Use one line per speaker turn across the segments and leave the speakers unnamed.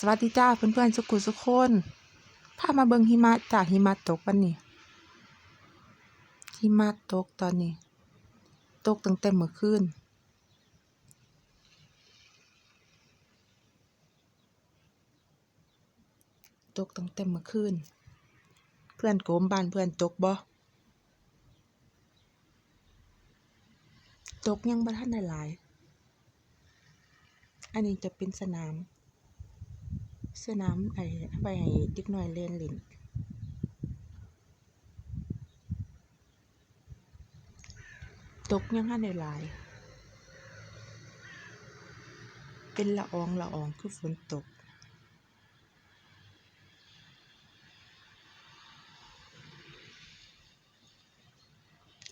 สวัสดีจ้าเพื่อนๆสุกุสุกคนพามาเบิงหิมะจ้าหิมะตกวันนี้หิมะตกตอนนี้ ตกตั้งแต่เมื่อคืนตกตั้งแต่เมื่อคืนเพื่อนโกมบ้านเพื่อนตกบ่ตกยังบ่ทันได้หลาย อันนี้จะเป็นสนาม สนามไอ้ไว้ให้เด็กน้อยเล่นเล่นตกยังหันได้หลาย เป็นละอองละอองคือฝนตก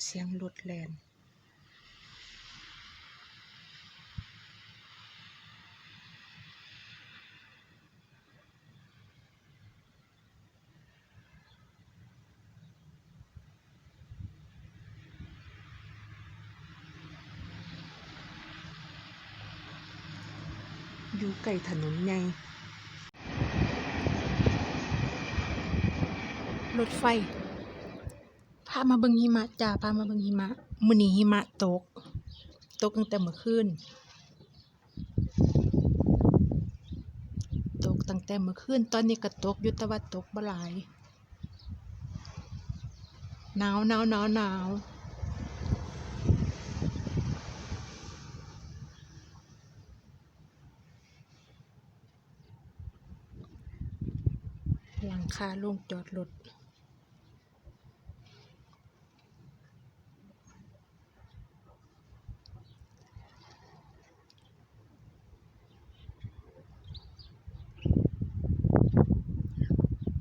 เสียงรถแล่น อยู่ใกล้ถนนใหญ่รถไฟ พามาเบิงหิมะจ้า พามาเบิงหิมะมื้อนี้หิมะตก ตกตั้งแต่เมื่อคืน ตกตั้งแต่เมื่อคืน ตอนนี้ก็ตกอยู่แต่ว่าตกบ่หลาย หนาวหนาวหนาวหนาว หลังคาโล่งจอดรถ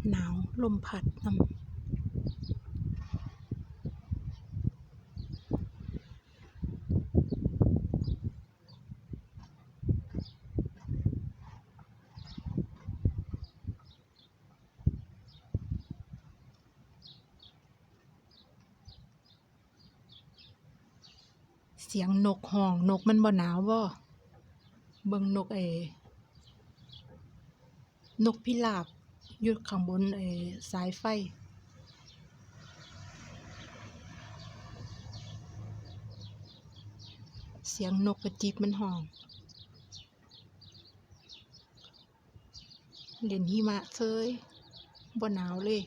หนาวลมพัดนำ สียงนกห้องนกมันบ่หนาวบ่เบิ่งนกเอนกพิราบอยู่ข้างบนไอ้สายไฟ เสียงนกกระจิบมันห้องเล่นหิมะเซยบ่หนาวเลย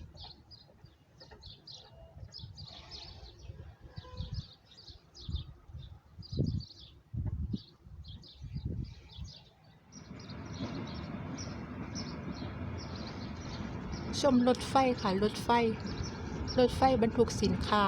ชมรถไฟค่ะ รถไฟ รถไฟบรรทุกสินค้า